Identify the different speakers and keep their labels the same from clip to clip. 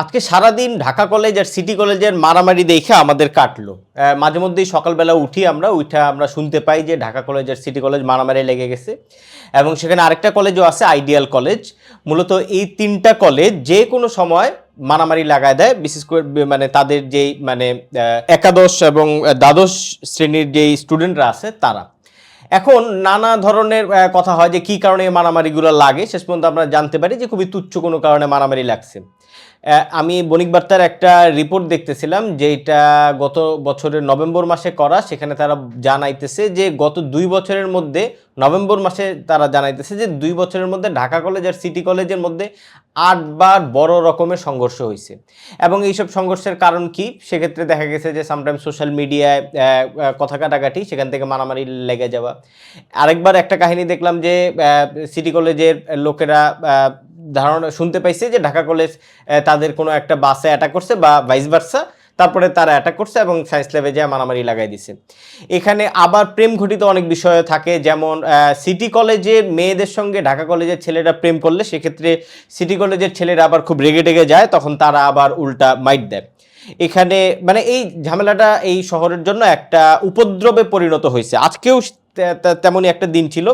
Speaker 1: আজকে সারাদিন ঢাকা কলেজ আর সিটি কলেজের মারামারি দেখে আমাদের কাটলো। মাঝে মধ্যেই সকালবেলা উঠি আমরা উঠা আমরা শুনতে পাই যে ঢাকা কলেজ আর সিটি কলেজ মারামারি লেগে গেছে। এবং সেখানে আরেকটা কলেজও আছে, আইডিয়াল কলেজ। মূলত এই তিনটা কলেজ যে কোনো সময় মারামারি লাগায় দেয়, বিশেষ করে মানে তাদের যেই মানে একাদশ এবং দ্বাদশ শ্রেণির যেই স্টুডেন্টরা আছে তারা। এখন নানা ধরনের কথা হয় যে কি কারণে মারামারিগুলো লাগে, শেষ পর্যন্ত আমরা জানতে পারি যে খুবই তুচ্ছ কোনো কারণে মারামারি লাগছে। আমি বণিক বার্তার একটা রিপোর্ট দেখতেছিলাম যেটা গত বছরের নভেম্বর মাসে করা, সেখানে তারা জানাইতেছে যে গত দুই বছরের মধ্যে, নভেম্বর মাসে তারা জানাইতেছে যে দুই বছরের মধ্যে ঢাকা কলেজ আর সিটি কলেজের মধ্যে আটবার বড় রকমের সংঘর্ষ হয়েছে এবং এইসব সংঘর্ষের কারণ কি? সেক্ষেত্রে দেখা গেছে যে সামটাইম সোশ্যাল মিডিয়ায় কথা কাটাকাটি, সেখান থেকে মারামারি লেগে যাওয়া। আরেকবার একটা কাহিনী দেখলাম যে সিটি কলেজের লোকেরা ধারণা শুনতে পাইছে যে ঢাকা কলেজ তাদের কোনো একটা বাসে অ্যাটাক করছে বা ভাইস ভার্সা তারপরে তারা অ্যাটাক করছে এবং সায়েন্স ল্যাবে যায় মারামারি লাগাই দিছে। এখানে আবার প্রেম ঘটিত অনেক বিষয় থাকে, যেমন সিটি কলেজে মেয়েদের সঙ্গে ঢাকা কলেজের ছেলেরা প্রেম করলে সেক্ষেত্রে সিটি কলেজের ছেলেরা আবার খুব রেগে টেগে যায়, তখন তারা আবার উল্টা মাইট দেয়। এখানে মানে এই ঝামেলাটা এই শহরের জন্য একটা উপদ্রবে পরিণত হয়েছে। আজকেও তেমনই একটা দিন ছিল।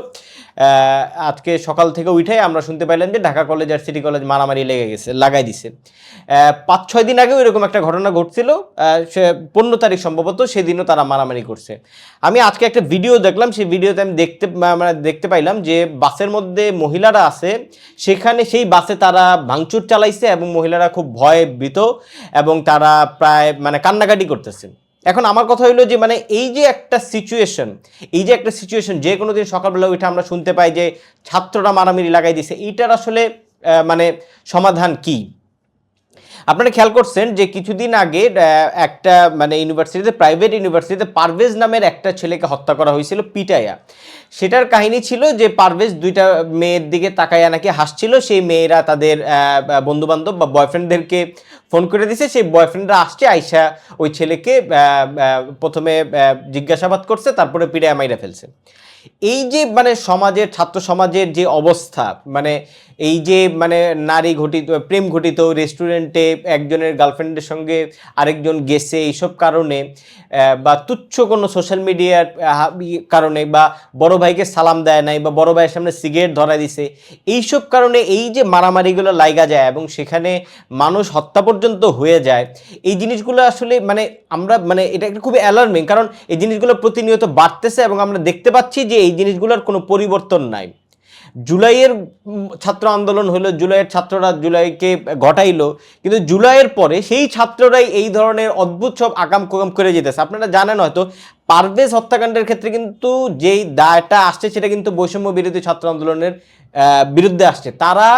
Speaker 1: আজকে সকাল থেকে উঠে আমরা শুনতে পাইলাম যে ঢাকা কলেজ আর সিটি কলেজ মারামারি লেগে গেছে, লাগাই দিছে। পাঁচ, ছয় দিন আগেও এরকম একটা ঘটনা ঘটছিল। সে পনেরো তারিখ সম্ভবত সেদিনও তারা মারামারি করছে। আমি আজকে একটা ভিডিও দেখলাম, সেই ভিডিওতে আমি দেখতে মানে দেখতে পাইলাম যে বাসের মধ্যে মহিলারা আছে, সেখানে সেই বাসে তারা ভাঙচুর চালাইছে এবং মহিলারা খুব ভয়ে ভীত এবং তারা প্রায় মানে কান্নাকাটি করতেছে। এখন আমার কথা হইল যে মানে এই যে একটা সিচুয়েশন এই যে একটা সিচুয়েশন যে কোনো দিন সকালবেলা ওইটা আমরা শুনতে পাই যে ছাত্ররা মারামারি লাগাই দিছে এইটার আসলে মানে সমাধান কি? আপনারা খেয়াল করছেন যে কিছুদিন আগে একটা মানে ইউনিভার্সিটিতে প্রাইভেট ইউনিভার্সিটিতে পারভেজ নামের একটা ছেলেকে হত্যা করা হয়েছিল, পিটাইয়া। সেটার কাহিনী ছিল যে পারভেজ দুইটা মেয়ের দিকে তাকাইয়া নাকি হাসছিল, সেই মেয়েরা তাদের বন্ধু বান্ধব বা বয়ফ্রেন্ডদেরকে ফোন করে দিছে, সেই বয়ফ্রেন্ডরা আসছে, আইসা ওই ছেলেকে প্রথমে জিজ্ঞাসাবাদ করছে, তারপরে পিটাইয়া মাইরা ফেলছে। এই যে মানে সমাজের, ছাত্র সমাজের যে অবস্থা মানে এই যে মানে নারী ঘটিত, প্রেম ঘটিত রেস্টুরেন্টে একজনের গার্লফ্রেন্ডের সঙ্গে আরেকজন গেছে, এইসব কারণে বা তুচ্ছ কোনো সোশ্যাল মিডিয়ার কারণে বা বড় ভাইকে সালাম দেয় নাই বা বড় ভাইয়ের সামনে সিগারেট ধরা দিছে, এইসব কারণে এই যে মারামারিগুলো লাইগা যায় এবং সেখানে মানুষ হত্যা পর্যন্ত হয়ে যায়, এই জিনিসগুলো আসলে মানে আমরা মানে এটা একটা খুবই অ্যালার্মিং কারণ এই জিনিসগুলো প্রতিনিয়ত বাড়তেছে এবং আমরা দেখতে পাচ্ছি যে এই জিনিসগুলোর কোনো পরিবর্তন নাই। জুলাইয়ের ছাত্র আন্দোলন হলো, জুলাইয়ের ছাত্ররা জুলাইকে ঘটাইলো, কিন্তু জুলাইয়ের পরে সেই ছাত্ররাই এই ধরনের অদ্ভুত সব আকাম কোকাম করে যেতেছে। আপনারা জানেন হয়তো, পারভেজ হত্যাকাণ্ডের ক্ষেত্রে কিন্তু যেই দায়টা আসছে, সেটা কিন্তু বৈষম্য বিরোধী ছাত্র আন্দোলনের বিরুদ্ধে আসছে। তারা,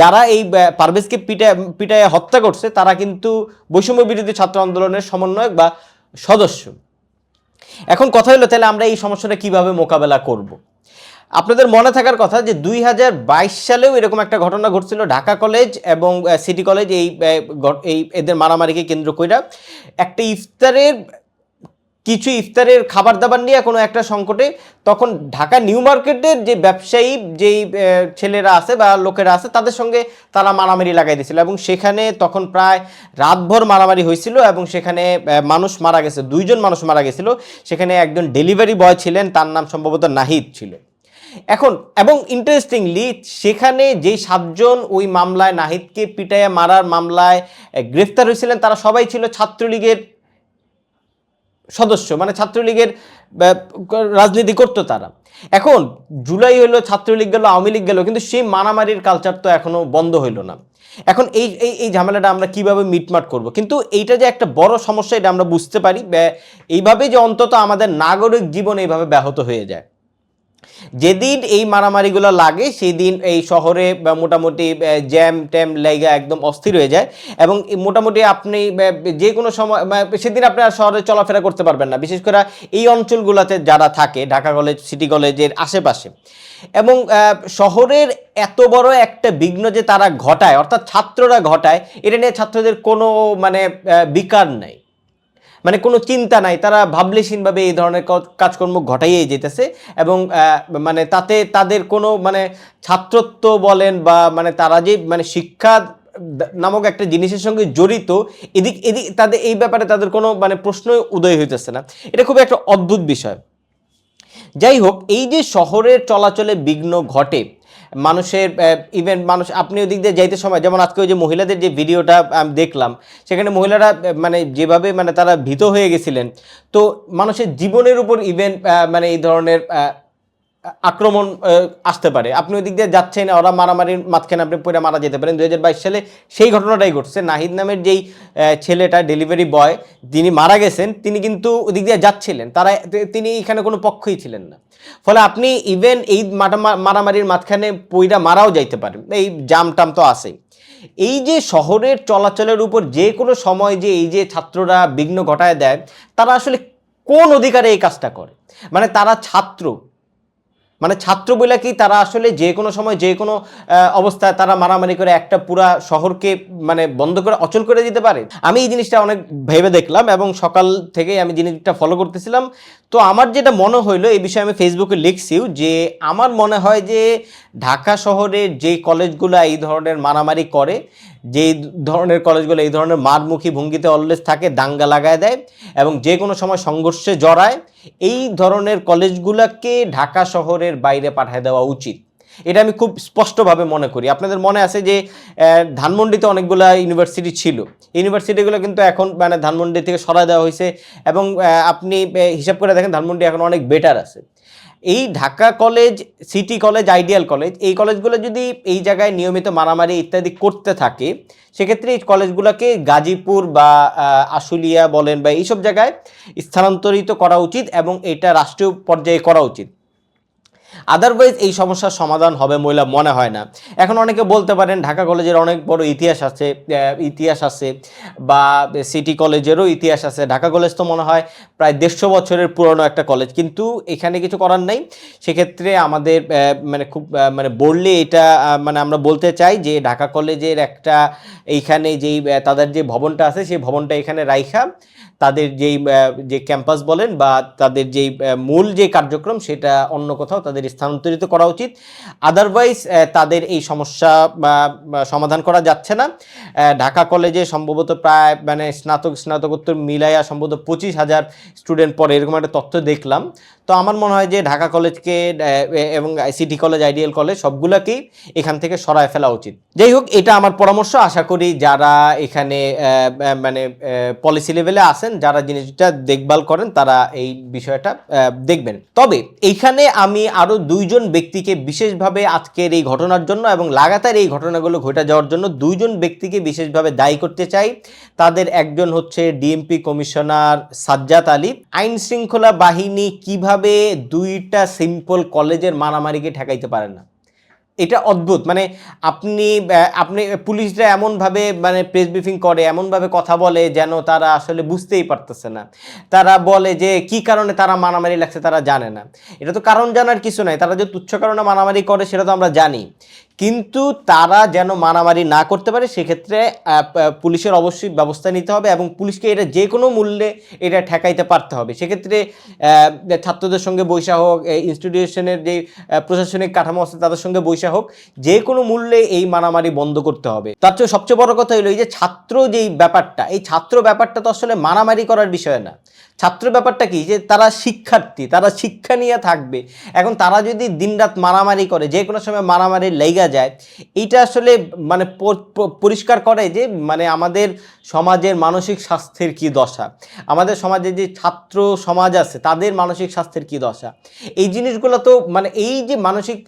Speaker 1: যারা এই পারভেজকে পিটায় পিটায় হত্যা করছে, তারা কিন্তু বৈষম্য বিরোধী ছাত্র আন্দোলনের সমন্বয়ক বা সদস্য। এখন কথা হলো, তাহলে আমরা এই সমস্যাটা কীভাবে মোকাবেলা করব। আপনাদের মনে থাকার কথা যে দুই হাজার বাইশ সালেও এরকম একটা ঘটনা ঘটছিল ঢাকা কলেজ এবং সিটি কলেজ এই এই এদের মারামারিকে কেন্দ্র কইরা। একটা ইফতারের, কিছু ইফতারের খাবার দাবার নিয়ে কোনো একটা সংকটে তখন ঢাকা নিউ মার্কেটের যে ব্যবসায়ী, যেই ছেলেরা আছে বা লোকেরা আছে, তাদের সঙ্গে তারা মারামারি লাগাই দিয়েছিল এবং সেখানে তখন প্রায় রাতভর মারামারি হয়েছিল এবং সেখানে মানুষ মারা গেছে, দুইজন মানুষ মারা গেছিল। সেখানে একজন ডেলিভারি বয় ছিলেন, তার নাম সম্ভবত নাহিদ ছিল। এখন, এবং ইন্টারেস্টিংলি সেখানে যে সাতজন ওই মামলায়, নাহিদকে পিটাইয়া মারার মামলায় গ্রেফতার হয়েছিলেন, তারা সবাই ছিল ছাত্রলীগের সদস্য মানে ছাত্রলীগের রাজনীতি করতো তারা। এখন, জুলাই হলো, ছাত্রলীগ গেল, আওয়ামী লীগ গেল, কিন্তু সেই মারামারির কালচার তো এখনও বন্ধ হইল না। এখন এই এই এই ঝামেলাটা আমরা কীভাবে মিটমাট করব? কিন্তু এইটা যে একটা বড় সমস্যা, এটা আমরা বুঝতে পারি এইভাবে যে অন্তত আমাদের নাগরিক জীবন এইভাবে ব্যাহত হয়ে যায়। যেদিন এই মারামারিগুলো লাগে সেই দিন এই শহরে মোটামুটি জ্যাম ট্যাম লেগা একদম অস্থির হয়ে যায়। এবং মোটামুটি আপনি যে কোনো সময় সেদিন আপনি আর শহরে চলাফেরা করতে পারবেন না। বিশেষ করে এই অঞ্চলগুলোতে যারা থাকে, ঢাকা কলেজ, সিটি কলেজের আশেপাশে। এবং শহরের এত বড় একটা বিঘ্ন যে তারা ঘটায়, অর্থাৎ ছাত্ররা ঘটায়, এটা নিয়ে ছাত্রদের কোনো মানে বিকার নাই। মানে কোনো চিন্তা নাই, তারা ভাবলেশীনভাবে এই ধরনের কাজকর্ম ঘটাইয়েই যেতেছে এবং মানে তাতে তাদের কোনো মানে ছাত্রত্ব বলেন বা মানে তারা যে মানে শিক্ষা নামক একটা জিনিসের সঙ্গে জড়িত, এদিক এদিক, তাদের, এই ব্যাপারে তাদের কোনো মানে প্রশ্ন উদয় হইতেছে না। এটা খুব একটা অদ্ভুত বিষয়। যাই হোক, এই যে শহরের চলাচলে বিঘ্ন ঘটে মানুষের ইভেন মানুষ আপনি ওদিক দিয়ে যাইতে সময়, যেমন আজকে ওই যে মহিলাদের যে ভিডিওটা আমি দেখলাম, সেখানে মহিলারা মানে যেভাবে মানে তারা ভীত হয়ে গেছিলেন। তো মানুষের জীবনের উপর ইভেন মানে এই ধরনের আক্রমণ আসতে পারে। আপনি ওই দিক দিয়ে যাচ্ছেন, ওরা মারামারির মাঝখানে আপনি পড়ে মারা যেতে পারেন। দু হাজার বাইশ সালে সেই ঘটনাটাই ঘটছে। নাহিদ নামের যেই ছেলেটা ডেলিভারি বয় তিনি মারা গেছেন, তিনি কিন্তু ওদিক দিয়ে যাচ্ছিলেন। তারা তিনি এখানে কোনো পক্ষই ছিলেন না। ফলে আপনি ইভেন এই মারামারির মাঝখানে পইরা মারাও যাইতে পারেন। এই জাম টাম তো আসেই এই যে শহরের চলাচলের উপর যে কোনো সময় যে এই যে ছাত্ররা বিঘ্ন ঘটায় দেয়, তারা আসলে কোন অধিকারে এই কাজটা করে? মানে তারা ছাত্র মানে ছাত্র বলে কি তারা আসলে যে কোনো সময়, যে কোনো অবস্থায় তারা মারামারি করে একটা পুরা শহরকে মানে বন্ধ করে, অচল করে দিতে পারে? আমি এই জিনিসটা অনেক ভেবে দেখলাম এবং সকাল থেকেই আমি জিনিসটা ফলো করতেছিলাম। তো আমার যেটা মনে হইল, এই বিষয়ে আমি ফেসবুকে লিখছিও যে আমার মনে হয় যে ঢাকা শহরের যে কলেজগুলো এই ধরনের মারামারি করে, যে ধরনের কলেজগুলো এই ধরনের মারমুখী ভঙ্গিতে অলওয়েজ থাকে, দাঙ্গা লাগায় দেয় এবং যে কোনো সময় সংঘর্ষে জড়ায় এই ধরনের কলেজগুলোকে ঢাকা শহরের বাইরে পাঠিয়ে দেওয়া উচিত। এটা আমি খুব স্পষ্টভাবে মনে করি। আপনাদের মনে আছে যে ধানমন্ডিতে অনেকগুলো ইউনিভার্সিটি ছিল। ইউনিভার্সিটিগুলো কিন্তু এখন মানে ধানমন্ডি থেকে সরাই দেওয়া হয়েছে এবং আপনি হিসাব করে দেখেন ধানমন্ডি এখন অনেক বেটার আছে। এই Dhaka college, city college, ideal college, এই কলেজগুলো যদি এই জায়গায় নিয়মিত মারামারি ইত্যাদি করতে থাকে, সেক্ষেত্রে এই কলেজগুলোকে গাজীপুর বা আশুলিয়া বলেন বা এইসব জায়গায় স্থানান্তরিত করা উচিত এবং এটা রাষ্ট্রীয় পর্যায়ে করা উচিত। আদারওয়াইজ এই সমস্যার সমাধান হবে মহিলা, মনে হয় না। এখন অনেকে বলতে পারেন, ঢাকা কলেজের অনেক বড় ইতিহাস আছে ইতিহাস আছে, বা সিটি কলেজেরও ইতিহাস আছে। ঢাকা কলেজ তো মনে হয় প্রায় দেড়শো বছরের পুরনো একটা কলেজ, কিন্তু এখানে কিছু করার নেই। সেক্ষেত্রে আমাদের মানে খুব মানে বললে এটা মানে আমরা বলতে চাই যে, ঢাকা কলেজের একটা, এইখানে যেই তাদের যে ভবনটা আছে, সেই ভবনটা এখানে রাইখা। তাদের যেই যে ক্যাম্পাস বলেন বা তাদের যেই মূল যে কার্যক্রম সেটা অন্য কোথাও তাদের স্থানান্তরিত করা উচিত। আদারওয়াইজ তাদের এই সমস্যা সমাধান করা যাচ্ছে না। ঢাকা কলেজে সম্ভবত প্রায় মানে স্নাতক, স্নাতকোত্তর মিলাইয়া সম্ভবত পঁচিশ হাজার স্টুডেন্ট পড়ে, এরকম একটা তথ্য দেখলাম। তো আমার মনে হয় যে ঢাকা কলেজকে এবং সিটি কলেজ, আইডিয়াল কলেজ সবগুলোকেই এখান থেকে সরায় ফেলা উচিত। যাই হোক, এটা আমার পরামর্শ। আশা করি যারা এখানে মানে পলিসি লেভেলে আছেন, যারা জিনিসটা দেখভাল করেন, তারা এই বিষয়টা দেখবেন। তবে এইখানে আমি আরও দুইজন ব্যক্তিকে বিশেষভাবে আজকের এই ঘটনার জন্য এবং লাগাতার এই ঘটনাগুলো ঘটে যাওয়ার জন্য দুইজন ব্যক্তিকে বিশেষভাবে দায়ী করতে চাই। তাদের একজন হচ্ছে ডিএমপি কমিশনার সাজ্জাদ আলী। আইন শৃঙ্খলা বাহিনী কীভাবে দুইটা সিম্পল কলেজের মারামারিকে ঠেকাইতে পারে না? এটা অদ্ভুত। মানে আপনি আপনি পুলিশরা এমনভাবে মানে প্রেস ব্রিফিং করে, এমনভাবে কথা বলে যেন তারা আসলে বুঝতেই পারতেছে না। তারা বলে যে, কি কারণে তারা মারামারি লাগছে তারা জানে না। এটা তো কারণ জানার কিছু নাই। তারা যে তুচ্ছ কারণে মারামারি করে সেটা তো আমরা জানি। কিন্তু তারা যেন মারামারি না করতে পারে, সেক্ষেত্রে পুলিশের অবশ্যই ব্যবস্থা নিতে হবে এবং পুলিশকে এটা যে কোনো মূল্যে এটা ঠেকাইতে পারতে হবে। সেক্ষেত্রে ছাত্রদের সঙ্গে বৈশা হোক ইনস্টিটিউশনের যে প্রশাসনিক কাঠামো আছে তাদের সঙ্গে বৈশা হোক, যে কোনো মূল্যে এই মারামারি বন্ধ করতে হবে। তার চেয়ে সবচেয়ে বড় কথা হলো এই যে ছাত্র যেই ব্যাপারটা, এই ছাত্র ব্যাপারটা তো আসলে মারামারি করার বিষয় না। ছাত্র ব্যাপারটা কি? যে তারা শিক্ষার্থী, তারা শিক্ষা নিয়ে থাকবে। এখন তারা যদি দিনরাত মারামারি করে, যে কোনো সময় মারামারি লেগা যায় এইটা আসলে মানে পরিষ্কার করে যে মানে আমাদের সমাজের মানসিক স্বাস্থ্যের কি দশা। আমাদের সমাজে যে ছাত্র সমাজ আছে, তাদের মানসিক স্বাস্থ্যের কি দশা। এই জিনিসগুলো তো মানে এই যে মানসিক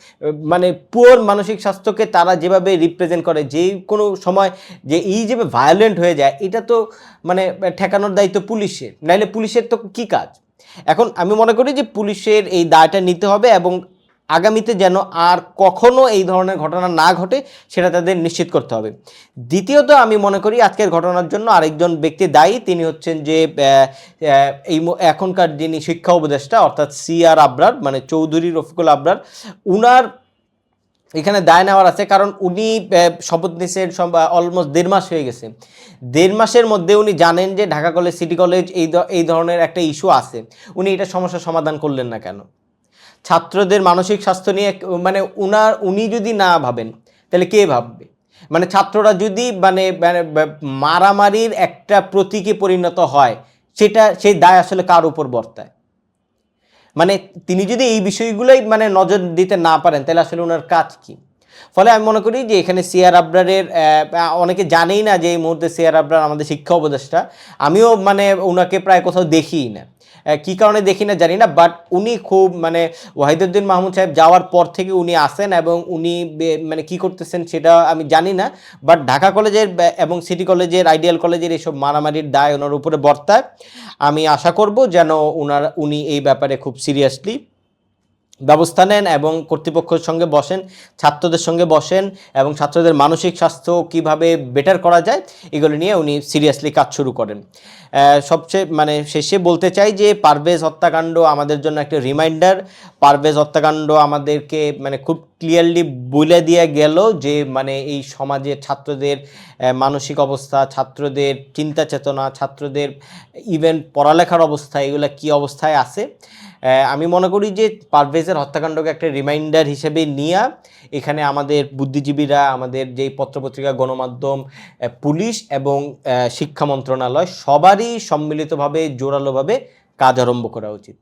Speaker 1: মানে পুয়ার মানসিক স্বাস্থ্যকে তারা যেভাবে রিপ্রেজেন্ট করে, যে কোনো সময় যে এই যে ভায়োলেন্ট হয়ে যায়, এটা তো মানে ঠেকানোর দায়িত্ব পুলিশের। নাইলে পুলিশের তো কি কাজ? এখন আমি মনে করি যে পুলিশের এই দায়টা নিতে হবে এবং আগামীতে যেন আর কখনো এই ধরনের ঘটনা না ঘটে, সেটা তাদের নিশ্চিত করতে হবে। দ্বিতীয়ত আমি মনে করি আজকের ঘটনার জন্য আরেকজন ব্যক্তি দায়ী, তিনি হচ্ছেন যে এই এখনকার যিনি শিক্ষা উপদেষ্টা, অর্থাৎ সি আর আবরার মানে চৌধুরী রফিকুল আবরার, উনার এখানে দায় নেওয়ার আছে, কারণ উনি শপথ নিয়েছেন অলমোস্ট দেড় মাস হয়ে গেছে। দেড় মাসের মধ্যে উনি জানেন যে ঢাকা কলেজ, সিটি কলেজ এই এই ধরনের একটা ইস্যু আছে। উনি এটা সমস্যার সমাধান করলেন না কেন? ছাত্রদের মানসিক স্বাস্থ্য নিয়ে মানে উনার, উনি যদি না ভাবেন, তাহলে কে ভাববে? মানে ছাত্ররা যদি মানে মানে মারামারির একটা প্রতীকে পরিণত হয়, সেটা, সেই দায় আসলে কার উপর বর্তায়? মানে তিনি যদি এই বিষয়গুলোই মানে নজর দিতে না পারেন, তাহলে আসলে ওনার কাজ কি? ফলে আমি মনে করি যে এখানে সিয়ার আবরারের অনেকে জানেই না যে এই মুহূর্তে সিয়ার আবরার আমাদের শিক্ষা উপদেষ্টা। আমিও মানে ওনাকে প্রায় কোথাও দেখিই না। কি কারণে দেখি না জানি না বাট উনি খুব মানে ওয়াহিদুদ্দিন মাহমুদ সাহেব যাওয়ার পর থেকে উনি আসেন এবং উনি মানে কি করতেছেন সেটা আমি জানি না বাট ঢাকা কলেজের এবং সিটি কলেজের আইডিয়াল কলেজের এইসব মারামারির দায় ওনার উপরে বর্তায়। আমি আশা করব যেন ওনার উনি এই ব্যাপারে খুব সিরিয়াসলি ব্যবস্থা নেন এবং কর্তৃপক্ষের সঙ্গে বসেন, ছাত্রদের সঙ্গে বসেন এবং ছাত্রদের মানসিক স্বাস্থ্য কীভাবে বেটার করা যায়, এগুলো নিয়ে উনি সিরিয়াসলি কাজ শুরু করেন। সবচেয়ে মানে শেষে বলতে চাই যে পারভেজ হত্যাকাণ্ড আমাদের জন্য একটা রিমাইন্ডার পারভেজ হত্যাকাণ্ড আমাদেরকে মানে খুব ক্লিয়ারলি বলে দিয়ে গেল যে মানে এই সমাজে ছাত্রদের মানসিক অবস্থা, ছাত্রদের চিন্তা চেতনা, ছাত্রদের ইভেন পড়ালেখার অবস্থা, এগুলো কি অবস্থায় আছে। আমি মনে করি যে পারভেজের হত্যাকাণ্ডকে একটা রিমাইন্ডার হিসেবে নিয়ে এখানে আমাদের বুদ্ধিজীবীরা, আমাদের যেই পত্রপত্রিকা, গণমাধ্যম পুলিশ এবং শিক্ষা মন্ত্রণালয় সবারই সম্মিলিতভাবে, জোরালোভাবে কাজ আরম্ভ করা উচিত।